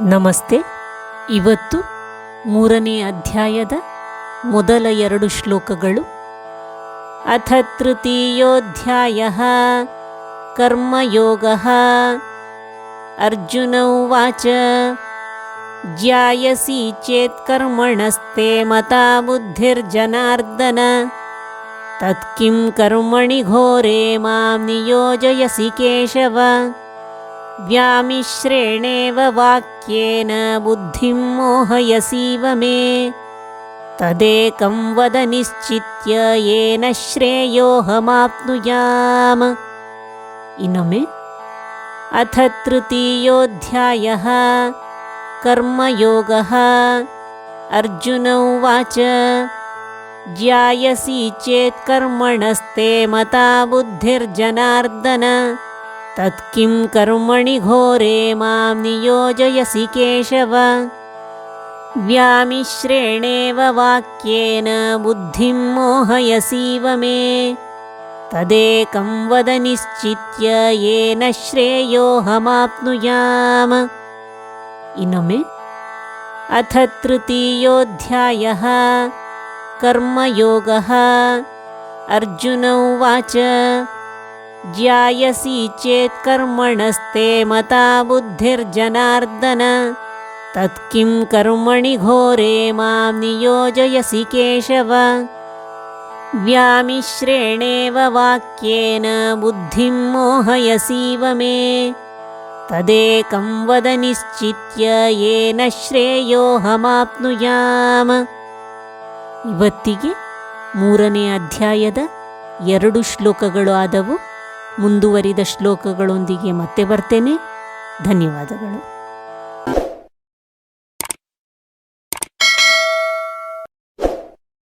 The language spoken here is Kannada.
ನಮಸ್ತೆ. ಇವತ್ತು ಮೂರನೇ ಅಧ್ಯಾಯದ ಮೊದಲ ಎರಡು ಶ್ಲೋಕಗಳು. ಅಥ ತೃತೀಯೋಧ್ಯಾಯ ಕರ್ಮಯೋಗ. ಅರ್ಜುನ ಉಚ ಜ್ಯಾಯಸಿ ಚೇತ್ ಕರ್ಮಣಸ್ತೆ ಮತಾ ಬುದ್ಧಿರ್ಜನಾರ್ದನ. ತತ್ಕಿಂ ಕರ್ಮಣಿ ಘೋರೆ ಮಾಂ ನಿಯೋಜಯಸಿ ಕೇಶವ. व्यामिश्रेणेव वाक्येन बुद्धिं मोहयसीव मे। तदेकं वद निश्चित्य येन श्रेयोऽहमाप्नुयाम। इनमे अथ तृतीयोऽध्यायः। कर्मयोगः। अर्जुन उवाच ज्यायसि चेत्कर्मणस्ते मता बुद्धिर्जनार्दन। तत्किं कर्मणि घोरे मां नियोजयसि केशव। व्यामिश्रेणेव वाक्येन बुद्धिं मोहयसीव मे। तदेकं वद निश्चित्य येन श्रेयोऽहमाप्नुयाम इनमे अथ तृतीयोऽध्यायः। कर्मयोगः। अर्जुन उवाच। ಜ್ಯಾಯಸಿ ಚೇತ್ ಕರ್ಮಣಸ್ತೆ ಮತಾ ಬುದ್ಧಿರ್ಜನಾರ್ದನ. ತತ್ಕಿಂ ಕರ್ಮಣಿ घोरे ಮಾಂ ನಿಯೋಜಯಸಿ ಕೇಶವ. ವ್ಯಾಮಿಶ್ರೇಣೇವ ವಾಕ್ಯೇನ ಬುದ್ಧಿಂ ಮೋಹಯಸೀವ ಮೇ. ತದೇಕಂ ವದ ನಿಶ್ಚಿತ್ಯ ಯೇನ ಶ್ರೇಯೋಹಮಾಪ್ನುಯಾಮ ಇವತ್ತಿಗೆ ಮೂರನೇ ಅಧ್ಯಾಯದ ಎರಡು ಶ್ಲೋಕಗಳು ಆದವು. ಮುಂದುವರಿದ ಶ್ಲೋಕಗಳೊಂದಿಗೆ ಮತ್ತೆ ಬರ್ತೇನೆ. ಧನ್ಯವಾದಗಳು.